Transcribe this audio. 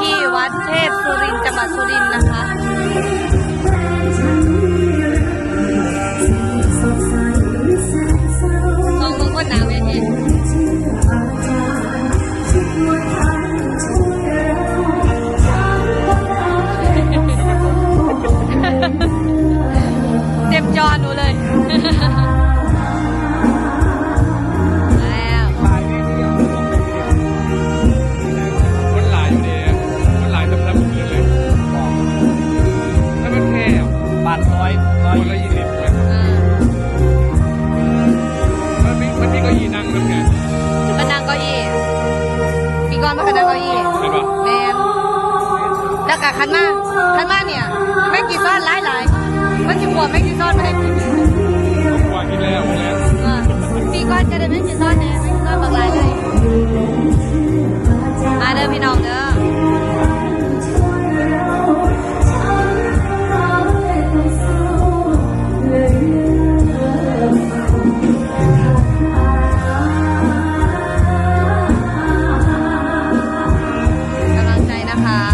ที่วัดเทพสุรินจังหวัดสุรินนะคะลองมองวหนาไหมเเต็มจอหนูเลยาทร้อยร้อยคนละยี่สิบสิบอ่ามันมีมันมีเก้าอี้นั่งด้วยไงมันนั่งเก้าอี้ปีก่อนมันก็นั่งเก้าอี้ใช่ปะแมนแล้วก็คันมาคันมาเนี่ยแม่งกี่ซ้อนหลายหลายมันจะบวกแม่งกี่ซ้อนไม่ได้กินว่ากินแล้วแล้วอ่าปีก่อนก็ได้แม่งกี่ซ้อนเนี่ย นะคะ